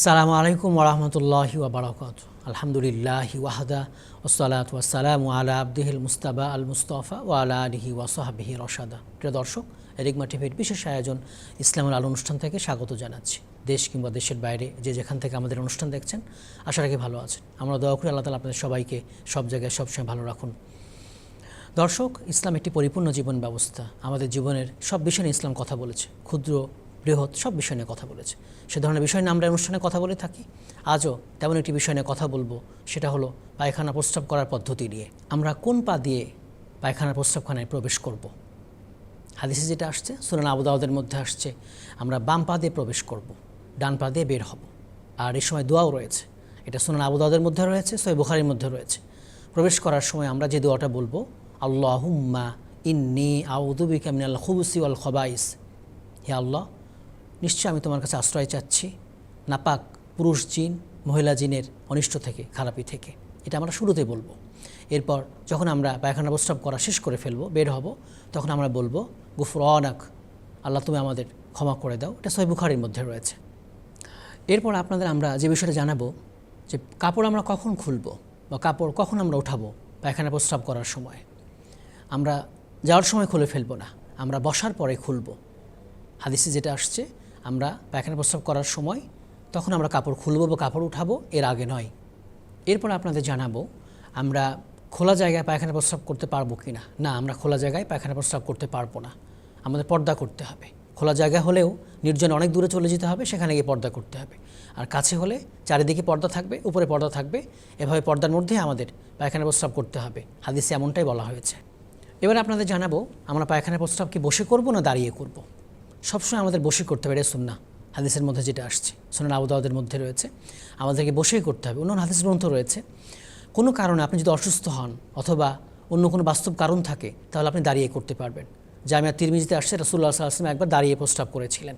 আসসালামু আলাইকুম ওরহমতুল্লাহি ওবরাকাত আলহামদুলিল্লাহি ওয়াহদা ওসালাত ওয়াসালাম আলা আব্দিহিল মুস্তাবা আল মুস্তফা ও আলা আলিহি ওয়াসাহাবিহি রসাদা প্রিয় দর্শক, এরিগমা টিভির বিশেষ আয়োজন ইসলামের আলো অনুষ্ঠান থেকে স্বাগত জানাচ্ছি। দেশ কিংবা দেশের বাইরে যে যেখান থেকে আমাদের অনুষ্ঠান দেখছেন, আশা রাখি ভালো আছেন। আমরা দয়া করি আল্লাহ তালা আপনাদের সবাইকে সব জায়গায় সবসময় ভালো রাখুন। দর্শক, ইসলাম একটি পরিপূর্ণ জীবন ব্যবস্থা। আমাদের জীবনের সব বিষয় ইসলাম কথা বলেছে। ক্ষুদ্র বৃহৎ সব বিষয় নিয়ে কথা বলেছে। সে ধরনের বিষয় নিয়ে আমরা অনুষ্ঠানে কথা বলে থাকি। আজও তেমন একটি বিষয় নিয়ে কথা বলব, সেটা হলো পায়খানা প্রস্রাব করার পদ্ধতি নিয়ে। আমরা কোন পা দিয়ে পায়খানা প্রস্রাবখানায় প্রবেশ করব। হাদিসে যেটা আসছে সুরান আবুদাউদের মধ্যে আসছে, আমরা বাম পা দিয়ে প্রবেশ করব। ডান পা দিয়ে বের হব। আর এই সময় দোয়াও রয়েছে। এটা সুনান আবুদাউদের মধ্যে রয়েছে সই বুখারির মধ্যে রয়েছে। প্রবেশ করার সময় আমরা যে দোয়াটা বলব, আল্লাহুম্মা ইন্নি আউদুবিকা মিনাল খুবুসি ওয়াল খবাইস। হে আল্লাহ নিশ্চয় আমি তোমার কাছে আশ্রয় চাচ্ছি। নাপাক পুরুষ জিন, মহিলা জিনের অনিষ্ট থেকে, খারাপি থেকে। এটা আমরা শুরুতে বলব। এরপর যখন আমরা পায়খানা প্রস্রাব করা শেষ করে ফেলব, বের হব, তখন আমরা বলব গুফর অনাক আল্লাহ তুমি আমাদের ক্ষমা করে দাও। এটা সই বুখারির মধ্যে রয়েছে। এরপর আপনাদের আমরা যে বিষয়টা জানাব, যে কাপড় আমরা কখন খুলবো বা কাপড় কখন আমরা উঠাবো পায়খানা প্রস্রাব করার সময়। আমরা যাওয়ার সময় খুলে ফেলব না, আমরা বসার পরে খুলবো। হাদিসে যেটা আসছে আমরা পায়খানা প্রস্রাব করার সময় তখন আমরা কাপড় খুলবো বা কাপড় উঠাবো, এর আগে নয়। এরপর আপনাদের জানাব, আমরা খোলা জায়গায় পায়খানা প্রস্রাব করতে পারব কি না না, আমরা খোলা জায়গায় পায়খানা প্রস্রাব করতে পারব না। আমাদের পর্দা করতে হবে। খোলা জায়গা হলেও নির্জন অনেক দূরে চলে যেতে হবে, সেখানে গিয়ে পর্দা করতে হবে। আর কাছে হলে চারিদিকে পর্দা থাকবে, উপরে পর্দা থাকবে। এভাবে পর্দার মধ্যে আমাদের পায়খানা প্রস্রাব করতে হবে। হাদিসে এমনটাই বলা হয়েছে। এবার আপনাদের জানাব, আমরা পায়খানা প্রস্রাব কি বসে করব না দাঁড়িয়ে করব। সবসময় আমাদের বসে করতে হবে, এটা সুন্না হাদিসের মধ্যে যেটা আসছে সুনান আবুদাউদের মধ্যে রয়েছে। আমাদেরকে বসেই করতে হবে, অন্য হাদিস গ্রন্থ রয়েছে। কোনো কারণে আপনি যদি অসুস্থ হন অথবা অন্য কোনো বাস্তব কারণ থাকে, তাহলে আপনি দাঁড়িয়ে করতে পারবেন। জামিয়া তিরমিজিতে আসছে রাসুল্লাহ সাল্লাম একবার দাঁড়িয়ে প্রস্রাব করেছিলেন।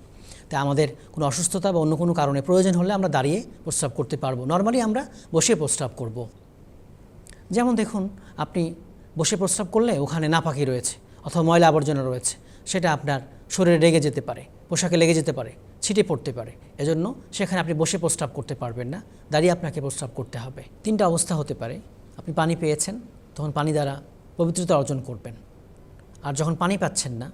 তাই আমাদের কোনো অসুস্থতা বা অন্য কোনো কারণে প্রয়োজন হলে আমরা দাঁড়িয়ে প্রস্রাব করতে পারব। নর্মালি আমরা বসে প্রস্রাব করব। যেমন দেখুন, আপনি বসে প্রস্রাব করলে ওখানে নাপাকি রয়েছে অথবা ময়লা আবর্জনা রয়েছে, সেটা আপনার শরীরে লেগে যেতে পারে, পোশাকে লেগে যেতে পারে, ছিটে পড়তে পারে। এজন্য সেখানে আপনি বসে প্রস্রাব করতে পারবেন না, দাঁড়িয়ে আপনাকে প্রস্রাব করতে হবে। তিনটা অবস্থা হতে পারে, আপনি পানি পেয়েছেন, তখন পানি দ্বারা পবিত্রতা অর্জন করবেন। আর যখন পানি পাচ্ছেন না,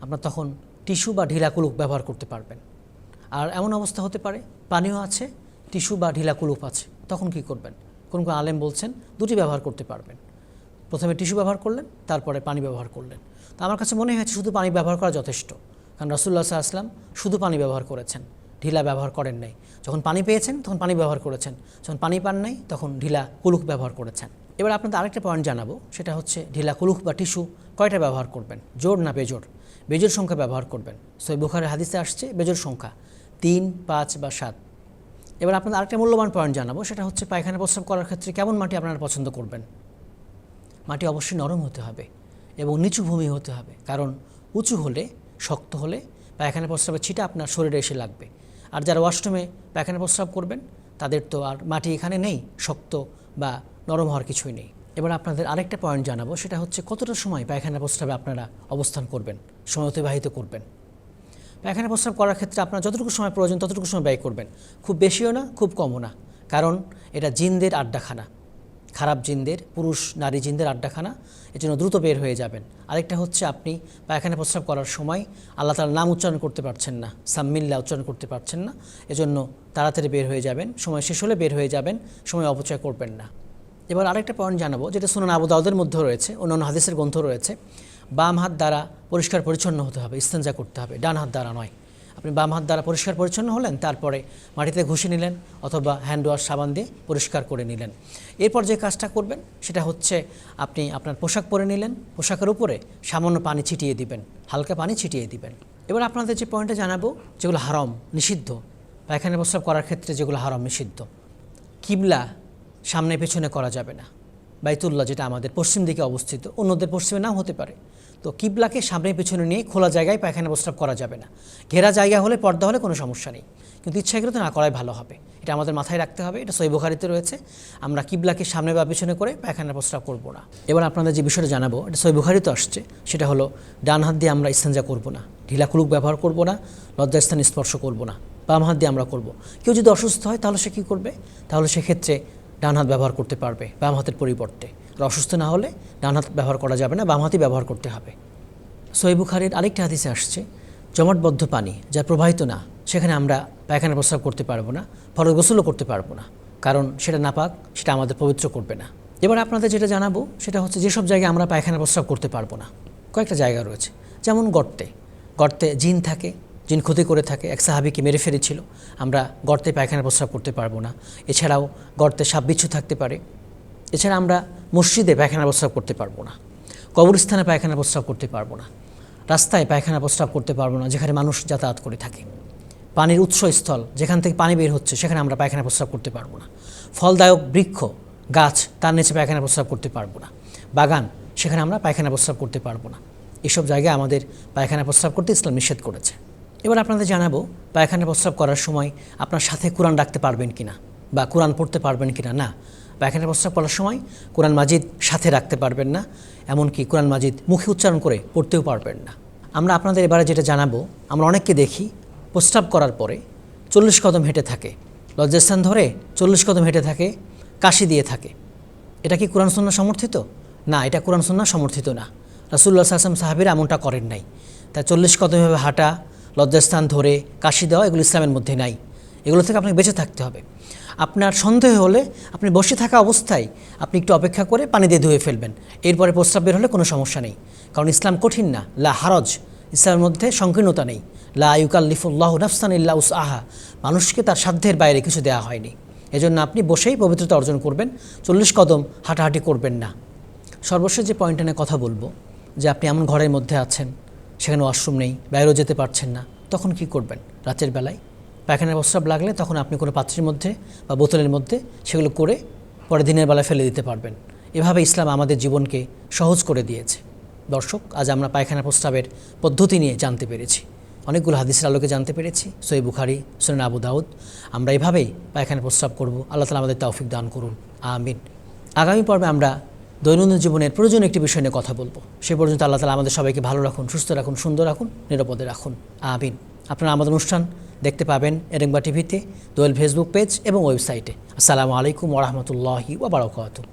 আপনার তখন টিস্যু বা ঢিলা কুলুপ ব্যবহার করতে পারবেন। আর এমন অবস্থা হতে পারে, পানিও আছে, টিস্যু বা ঢিলা কুলুপ আছে, তখন কি করবেন? কোন কোন আলেম বলছেন, দুটি ব্যবহার করতে পারবেন। প্রথমে টিস্যু ব্যবহার করলেন, তারপরে পানি ব্যবহার করলেন। তো আমার কাছে মনে হয়েছে শুধু পানি ব্যবহার করা যথেষ্ট। কারণ রাসুল্লাহ আসলাম শুধু পানি ব্যবহার করেছেন, ঢিলা ব্যবহার করেন নাই। যখন পানি পেয়েছেন, তখন পানি ব্যবহার করেছেন। যখন পানি পান নাই, তখন ঢিলা কুলুক ব্যবহার করেছেন। এবার আপনাদের আরেকটা পয়েন্ট জানাব, সেটা হচ্ছে ঢিলা কুলুক বা টিস্যু কয়টা ব্যবহার করবেন? জোর না বেজোর? বেজোর সংখ্যা ব্যবহার করবেন। সই বুখারের হাদিসে আসছে, বেজোর সংখ্যা তিন, পাঁচ বা সাত। এবার আপনাদের আরেকটা মূল্যবান পয়েন্ট জানাব, সেটা হচ্ছে পায়খানা প্রস্রাব করার ক্ষেত্রে কেমন মাটি আপনারা পছন্দ করবেন? মাটি অবশ্যই নরম হতে হবে এবং নিচু ভূমি হতে হবে। কারণ উঁচু হলে, শক্ত হলে পায়খানা প্রস্রাবের ছিটা আপনার শরীরে এসে লাগবে। আর যারা ওয়াশরুমে পায়খানা প্রস্রাব করবেন, তাদের তো আর মাটি এখানে নেই, শক্ত বা নরম হওয়ার কিছুই নেই। এবার আপনাদের আরেকটা পয়েন্ট জানাব, সেটা হচ্ছে কতটা সময় পায়খানা প্রস্রাবে আপনারা অবস্থান করবেন, সময় অতিবাহিত করবেন। পায়খানা প্রস্রাব করার ক্ষেত্রে আপনার যতটুকু সময় প্রয়োজন, ততটুকু সময় ব্যয় করবেন। খুব বেশিও না, খুব কমও না। কারণ এটা জিনদের আড্ডাখানা। খারাপ জিনদের, পুরুষ, নারী জিনদের আড্ডাখানা এর জন্য দ্রুত বের হয়ে যাবেন। আরেকটা হচ্ছে আপনি পায়খানা প্রস্রাব করার সময় আল্লাহ তালার নাম উচ্চারণ করতে পারছেন না, সাম্মিল্লা উচ্চারণ করতে পারছেন না, এজন্য তাড়াতাড়ি বের হয়ে যাবেন, সময় শেষ হলে বের হয়ে যাবেন, সময় অপচয় করবেন না। এবার আরেকটা পয়েন্ট জানাব, যেটা শুনুন আবু দাউদের মধ্যে রয়েছে, অন্যান্য হাদিসের গ্রন্থ রয়েছে, বাম হাত দ্বারা পরিষ্কার পরিচ্ছন্ন হতে হবে ইস্তেঞ্জা করতে হবে, ডান হাত দ্বারা নয়। আপনি বাম হাত দ্বারা পরিষ্কার পরিচ্ছন্ন হলেন, তারপরে মাটিতে ঘষে নিলেন অথবা হ্যান্ড ওয়াশ সাবান দিয়ে পরিষ্কার করে নিলেন। এরপর যে কাজটা করবেন, সেটা হচ্ছে আপনি আপনার পোশাক পরে নিলেন, পোশাকের উপরে সামান্য পানি ছিটিয়ে দিবেন, হালকা পানি ছিটিয়ে দিবেন। এবার আপনাদের যে পয়েন্টটা জানাব, যেগুলো হারম, নিষিদ্ধ, পায়খানা প্রস্রাব করার ক্ষেত্রে যেগুলো হারম, নিষিদ্ধ। কিবলা সামনে পেছনে করা যাবে না। বাইতুল্লাহ, যেটা আমাদের পশ্চিম দিকে অবস্থিত, অন্যদের পশ্চিমে নাও হতে পারে। তো কিবলাকে সামনে পেছনে নিয়ে খোলা জায়গায় পায়খানা প্রস্রাব করা যাবে না। ঘেরা জায়গা হলে পর্দা হলে কোনো সমস্যা নেই। কিন্তু ইচ্ছাকৃত না করাই ভালো হবে। এটা আমাদের মাথায় রাখতে হবে, এটা সৈবখারিতে রয়েছে। আমরা কিবলাকে সামনে বা পেছনে করে পায়খানা প্রস্রাব করব না। এবার আপনাদের যে বিষয়টা জানাব, এটা সৈবখারিতে আসছে। সেটা হলো, ডান হাত দিয়ে আমরা ইস্তেঞ্জা করব না। ঢিলা কুলুক ব্যবহার করব না, লজ্জাস্থান স্পর্শ করব না। বাম হাত দিয়ে আমরা করব। কেউ যদি অসুস্থ হয়, তাহলে সে কী করবে? তাহলে সেক্ষেত্রে ডান হাত ব্যবহার করতে পারবে বাম হাতের পরিবর্তে। আর অসুস্থ না হলে ডান হাত ব্যবহার করা যাবে না, বাম হাতই ব্যবহার করতে হবে। সোহেব বুখারির আরেকটা হাদিসে আসছে, জমাটবদ্ধ পানি যা প্রবাহিত না, সেখানে আমরা পায়খানা প্রস্রাব করতে পারব না ফলে গোসলও করতে পারব না, কারণ সেটা নাপাক, সেটা আমাদের পবিত্র করবে না। এবার আপনাদের যেটা জানাব, সেটা হচ্ছে যেসব জায়গায় আমরা পায়খানা প্রস্রাব করতে পারব না, কয়েকটা জায়গা রয়েছে। যেমন গর্তে গর্তে জিন থাকে জিন ক্ষতি করে থাকে, এক সাহাবিকে মেরে ফেলেছিল, আমরা গর্তে পায়খানা প্রস্রাব করতে পারব না। এছাড়াও গর্তে সাপ বিচ্ছু থাকতে পারে। এছাড়া আমরা মসজিদে পায়খানা প্রস্রাব করতে পারব না। কবরস্থানে পায়খানা প্রস্রাব করতে পারব না। রাস্তায় পায়খানা প্রস্রাব করতে পারব না, যেখানে মানুষ যাতায়াত করে থাকে। পানির উৎসস্থল, যেখান থেকে পানি বের হচ্ছে, সেখানে আমরা পায়খানা প্রস্রাব করতে পারব না। ফলদায়ক বৃক্ষ, গাছ, তার নিচে পায়খানা প্রস্রাব করতে পারব না। বাগান, সেখানে আমরা পায়খানা প্রস্রাব করতে পারব না। এসব জায়গায় আমাদের পায়খানা প্রস্রাব করতে ইসলাম নিষেধ করেছে। এবার আপনাদের জানাব পায়খানা প্রস্রাব করার সময় আপনার সাথে কোরআন রাখতে পারবেন কিনা বা কোরআন পড়তে পারবেন কিনা? না। না পায়খানা প্রস্রাব করার সময় কোরআন মাজিদ সাথে রাখতে পারবেন না, এমনকি কোরআন মাজিদ মুখে উচ্চারণ করে পড়তেও পারবেন না। আমরা আপনাদের এবারে যেটা জানাব, আমরা অনেককে দেখি প্রস্রাব করার পরে চল্লিশ কদম হেঁটে থাকে, লজ্জাস্থান ধরে চল্লিশ কদম হেঁটে থাকে, কাশি দিয়ে থাকে। এটা কি কোরআন সন্না সমর্থিত? না, এটা কোরআন সন্না সমর্থিত না। রাসুল্লাহ আসলাম সাহাবিরা এমনটা করেন নাই। তাই চল্লিশ কদমভাবে হাঁটা লজ্জাস্থান ধরে কাশি দেওয়া এগুলো ইসলামের মধ্যে নাই। এগুলো থেকে আপনাকে বেঁচে থাকতে হবে। আপনার সন্দেহ হলে আপনি বসে থাকা অবস্থায় আপনি একটু অপেক্ষা করে পানি দিয়ে ধুয়ে ফেলবেন। এরপরে প্রস্রাব বের হলে কোনো সমস্যা নেই। কারণ ইসলাম কঠিন না। লা হারজ। ইসলামের মধ্যে সংকীর্ণতা নেই। লা ইউকাল্লিফুল্লাহ নাফসান ইল্লা উস আহা মানুষকে তার সাধ্যের বাইরে কিছু দেওয়া হয়নি। এজন্য আপনি বসেই পবিত্রতা অর্জন করবেন। চল্লিশ কদম হাঁটাহাঁটি করবেন না। সর্বশেষ যে পয়েন্টটা নিয়ে কথা বলব, যে আপনি এমন ঘরের মধ্যে আছেন সেখানে ওয়াশরুম নেই, বাইরেও যেতে পারছেন না। তখন কি করবেন? রাতের বেলায় পায়খানার প্রস্রাব লাগলে তখন আপনি কোনো পাত্রের মধ্যে বা বোতলের মধ্যে সেগুলো করে পরে দিনের বেলায় ফেলে দিতে পারবেন। এভাবে ইসলাম আমাদের জীবনকে সহজ করে দিয়েছে। দর্শক, আজ আমরা পায়খানা প্রস্রাবের পদ্ধতি নিয়ে জানতে পেরেছি। অনেকগুলো হাদিসের আলোকে জানতে পেরেছি। সই বুখারি, সোনেন আবু দাউদ। আমরা এভাবেই পায়খানা প্রস্রাব করব। আল্লাহ তালা আমাদের তৌফিক দান করুন। আমিন। আগামী পর্বে আমরা দৈনন্দিন জীবনের প্রয়োজন একটি বিষয় নিয়ে কথা বলব। সে পর্যন্ত আল্লাহ তালা আমাদের সবাইকে ভালো রাখুন, সুস্থ রাখুন, সুন্দর রাখুন, নিরাপদে রাখুন। আমিন। আপনারা আমাদের অনুষ্ঠান দেখতে পাবেন এরেংবা টিভিতে, দোয়েল ফেসবুক পেজ এবং ওয়েবসাইটে। আসসালামু আলাইকুম ওরহমতুল্লাহি ওবরাকাতুহ